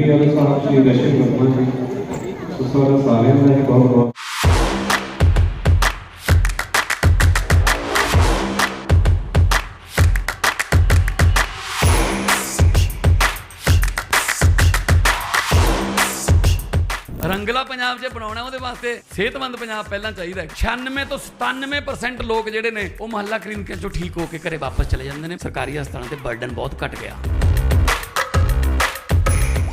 ਇਹ ਵਾਲੇ ਸਾਹਿਬ ਸ਼੍ਰੀ ਦਰਸ਼ਨ ਵਰਮਾ ਜੀ ਸੋ ਸਾਰਿਆਂ ਦਾ ਜੀ ਬਹੁਤ ਬਹੁਤ। ਰੰਗਲਾ ਪੰਜਾਬ ਜੇ ਬਣਾਉਣਾ ਉਹਦੇ ਵਾਸਤੇ ਸਿਹਤਮੰਦ ਪੰਜਾਬ ਪਹਿਲਾਂ ਚਾਹੀਦਾ ਹੈ। 96 ਤੋਂ 97% ਲੋਕ ਜਿਹੜੇ ਨੇ, ਉਹ ਮੁਹੱਲਾ ਕਲੀਨਿਕਾਂ ਚੋਂ ਠੀਕ ਹੋ ਕੇ ਘਰੇ ਵਾਪਸ ਚਲੇ ਜਾਂਦੇ ਨੇ। ਸਰਕਾਰੀ ਹਸਪਤਾਲਾਂ ਤੇ ਬਰਡਨ ਬਹੁਤ ਘਟ ਗਿਆ।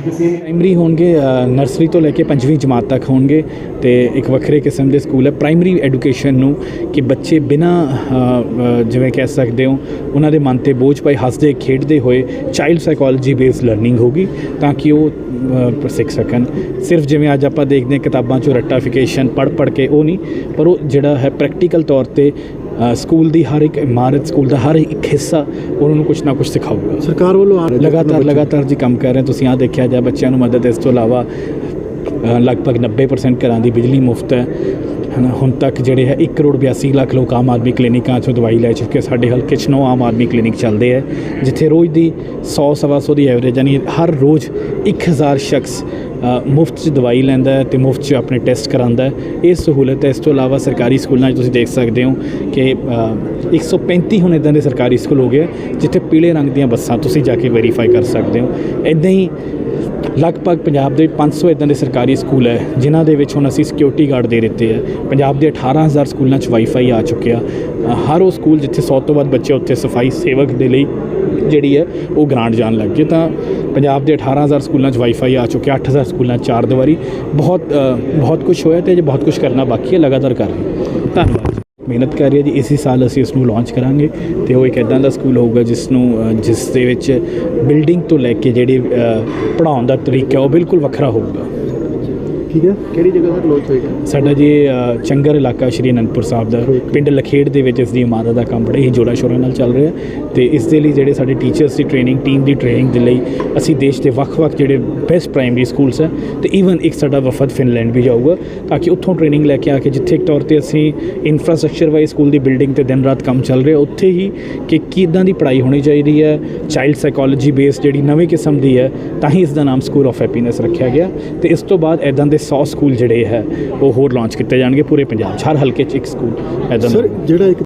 ਪ੍ਰਾਇਮਰੀ ਹੋਣਗੇ ਨਰਸਰੀ ਤੋਂ ਲੈ ਕੇ ਪੰਜਵੀਂ ਜਮਾਤ ਤੱਕ ਹੋਣਗੇ ਤੇ ਇੱਕ ਵੱਖਰੇ ਕਿਸਮ ਦੇ ਸਕੂਲ ਹੈ। ਪ੍ਰਾਇਮਰੀ ਐਜੂਕੇਸ਼ਨ ਨੂੰ ਕਿ ਬੱਚੇ ਬਿਨਾ ਜਿਵੇਂ ਕਹਿ ਸਕਦੇ ਹੋ, ਉਹਨਾਂ ਦੇ ਮਨ ਤੇ ਬੋਝ ਪਾਈ ਹੱਸਦੇ, ਖੇਡਦੇ ਹੋਏ ਚਾਈਲਡ ਸਾਈਕੋਲੋਜੀ ਬੇਸਡ ਲਰਨਿੰਗ ਹੋਗੀ ਤਾਂ ਕਿ ਉਹ ਸਿੱਖ ਸਕਣ। ਸਿਰਫ ਜਿਵੇਂ ਅੱਜ ਆਪਾਂ ਦੇਖਦੇ ਹਾਂ ਕਿਤਾਬਾਂ 'ਚੋਂ ਰੱਟਾਫਿਕੇਸ਼ਨ ਪੜ ਪੜ ਕੇ ਉਹ ਨਹੀਂ, ਪਰ ਉਹ ਜਿਹੜਾ ਹੈ ਪ੍ਰੈਕਟੀਕਲ ਤੌਰ ਤੇ ਸਕੂਲ ਦੀ ਹਰ ਇੱਕ ਇਮਾਰਤ ਸਕੂਲ ਦਾ ਹਰ ਇੱਕ ਹਿੱਸਾ ਉਹਨਾਂ ਨੂੰ ਕੁਝ ਨਾ ਕੁਝ ਸਿਖਾਊਗਾ। ਸਰਕਾਰ ਵੱਲੋਂ ਲਗਾਤਾਰ ਲਗਾਤਾਰ ਜੀ ਕੰਮ ਕਰ ਰਹੇ। ਤੁਸੀਂ ਆ ਦੇਖਿਆ ਜਾ ਬੱਚਿਆਂ ਨੂੰ ਮਦਦ ਇਸ ਤੋਂ ਇਲਾਵਾ ਲਗਭਗ 90% ਘਰਾਂ ਦੀ ਬਿਜਲੀ ਮੁਫਤ ਹੈ। ਹਨਾ ਹੁਣ ਤੱਕ ਜਿਹੜੇ ਹੈ 1 ਕਰੋੜ 82 ਲੱਖ ਲੋਕ ਆਮ ਆਦਮੀ ਕਲੀਨਿਕਾਂ 'ਚੋਂ ਦਵਾਈ ਲੈ ਚੁੱਕੇ ਸਾਡੇ ਹਲਕੇ 'ਚ ਨੌ ਆਮ ਆਦਮੀ ਕਲੀਨਿਕ ਚੱਲਦੇ ਹੈ ਜਿੱਥੇ ਰੋਜ਼ ਦੀ 100 ਸਵਾ ਸੌ ਦੀ ਐਵਰੇਜ ਯਾਨੀ ਹਰ ਰੋਜ਼ 1000 ਸ਼ਖਸ ਮੁਫਤ 'ਚ ਦਵਾਈ ਲੈਂਦਾ ਹੈ ਤੇ ਮੁਫਤ 'ਚ ਆਪਣੇ ਟੈਸਟ ਕਰਾਉਂਦਾ ਹੈ। ਇਹ ਸਹੂਲਤ ਹੈ। ਇਸ ਤੋਂ ਇਲਾਵਾ ਸਰਕਾਰੀ ਸਕੂਲਾਂ 'ਚ ਤੁਸੀਂ ਦੇਖ ਸਕਦੇ ਹੋ ਕਿ ਅ, 135 ਹੁਣ ਇਦਾਂ ਦੇ ਸਰਕਾਰੀ ਸਕੂਲ ਹੋ ਗਏ ਜਿੱਥੇ ਪੀਲੇ ਰੰਗ ਦੀਆਂ ਬੱਸਾਂ ਤੁਸੀਂ ਜਾ ਕੇ ਵੈਰੀਫਾਈ ਕਰ ਸਕਦੇ ਹੋ। ਇਦਾਂ ਹੀ ਲਗਭਗ ਪੰਜਾਬ ਦੇ 500 ਇਦਾਂ ਦੇ ਸਰਕਾਰੀ ਸਕੂਲ ਹੈ, ਜਿਨ੍ਹਾਂ ਦੇ ਵਿੱਚ ਹੁਣ ਅਸੀਂ ਸਿਕਿਉਰਿਟੀ ਗਾਰਡ ਦੇ ਦਿੱਤੇ ਹੈ। ਪੰਜਾਬ ਦੇ 18000 ਸਕੂਲਾਂ 'ਚ ਵਾਈਫਾਈ ਆ ਚੁੱਕਿਆ। ਹਰ ਉਹ ਸਕੂਲ ਜਿੱਥੇ 100 ਤੋਂ ਵੱਧ ਬੱਚੇ ਉੱਥੇ ਸਫ਼ਾਈ ਸੇਵਕ ਦੇ ਲਈ ਜਿਹੜੀ ਹੈ, ਉਹ ਗ੍ਰਾਂਟ ਜਾਣ ਲੱਗ ਗਈ ਤਾਂ ਪੰਜਾਬ ਦੇ 18000 ਸਕੂਲਾਂ 'ਚ ਵਾਈਫਾਈ ਆ ਚੁੱਕਿਆ 8000 ਸਕੂਲਾਂ 'ਚ ਚਾਰ ਦੀਵਾਰੀ। ਬਹੁਤ ਬਹੁਤ ਕੁਝ ਹੋਇਆ ਤੇ ਅਜੇ ਬਹੁਤ ਕੁਝ ਕਰਨਾ ਬਾਕੀ ਹੈ, ਲਗਾਤਾਰ ਕਰ ਰਹੇ ਧੰਨਵਾਦ ਮਿਹਨਤ ਕਰ ਰਹੀ ਹੈ ਜੀ। ਇਸੇ ਸਾਲ ਅਸੀਂ ਇਸ ਨੂੰ ਲਾਂਚ ਕਰਾਂਗੇ ਤੇ ਉਹ ਇੱਕ ਇਦਾਂ ਦਾ ਸਕੂਲ ਹੋਊਗਾ ਜਿਸ ਨੂੰ ਜਿਸ ਦੇ ਵਿੱਚ ਬਿਲਡਿੰਗ ਤੋਂ ਲੈ ਕੇ ਜਿਹੜੀ ਪੜਾਉਣ ਦਾ ਤਰੀਕਾ ਉਹ ਬਿਲਕੁਲ ਵੱਖਰਾ ਹੋਊਗਾ। ਠੀਕ ਹੈ? ਕਿਹੜੀ ਜਗ੍ਹਾ ਤੇ ਲਾਂਚ ਹੋਏਗਾ ਸਾਡਾ ਜੀ ਅ, ਚੰਗਰ ਇਲਾਕਾ ਸ਼੍ਰੀ ਅਨੰਦਪੁਰ ਸਾਹਿਬ ਦਾ। ਪਿੰਡ ਲਖੇੜ ਦੇ ਵਿੱਚ ਇਸ ਦੀ ਇਮਾਰਤ ਦਾ ਕੰਮ ਬੜੇ ਹੀ ਜੋੜਾ ਸ਼ੋਰਾਂ ਨਾਲ ਚੱਲ ਰਿਹਾ ਤੇ ਇਸ ਦੇ ਲਈ ਜਿਹੜੇ ਸਾਡੇ ਟੀਚਰਸ ਦੀ ਟ੍ਰੇਨਿੰਗ ਟੀਮ ਦੀ ਟ੍ਰੇਨਿੰਗ ਦੇ ਲਈ ਅਸੀਂ ਦੇਸ਼ ਦੇ ਵੱਖ-ਵੱਖ ਜਿਹੜੇ ਬੈਸਟ ਪ੍ਰਾਇਮਰੀ ਸਕੂਲਸ ਹੈ ਤੇ ਈਵਨ ਇੱਕ ਸਾਡਾ ਵਫਦ ਫਿਨਲੈਂਡ ਵੀ ਜਾਊਗਾ ਤਾਂ ਕਿ ਉੱਥੋਂ ਟ੍ਰੇਨਿੰਗ ਲੈ ਕੇ ਆ ਕੇ ਜਿੱਥੇ ਇੱਕ ਤੌਰ ਤੇ ਅਸੀਂ ਇਨਫਰਾਸਟ੍ਰਕਚਰ ਵਾਈਜ਼ ਸਕੂਲ ਦੀ ਬਿਲਡਿੰਗ ਤੇ ਦਿਨ ਰਾਤ ਕੰਮ ਚੱਲ ਰਿਹਾ ਉੱਥੇ ਹੀ ਕਿ ਕਿੱਦਾਂ ਦੀ ਪੜ੍ਹਾਈ ਹੋਣੀ ਚਾਹੀਦੀ ਹੈ ਚਾਈਲਡ ਸਾਈਕੋਲੋਜੀ ਬੇਸ ਜਿਹੜੀ ਨਵੀਂ ਕਿਸਮ ਦੀ ਹੈ ਤਾਂ ਹੀ ਇਸ ਦਾ ਨਾਮ ਸਕੂਲ ਆਫ ਹੈਪੀਨੈਸ ਰੱਖਿਆ ਗਿਆ ਤੇ ਇਸ ਤੋਂ ਬਾਅਦ ਐਦਾਂ ਦੇ 100 ਸਕੂਲ ਜਿਹੜੇ ਹੈ, ਉਹ ਹੋਰ ਲਾਂਚ ਕੀਤੇ ਜਾਣਗੇ, ਪੂਰੇ ਪੰਜਾਬ 'ਚ, ਹਰ ਹਲਕੇ 'ਚ ਇੱਕ ਸਕੂਲ ਐਦਾਂ ਸਰ ਜਿਹੜਾ ਇੱਕ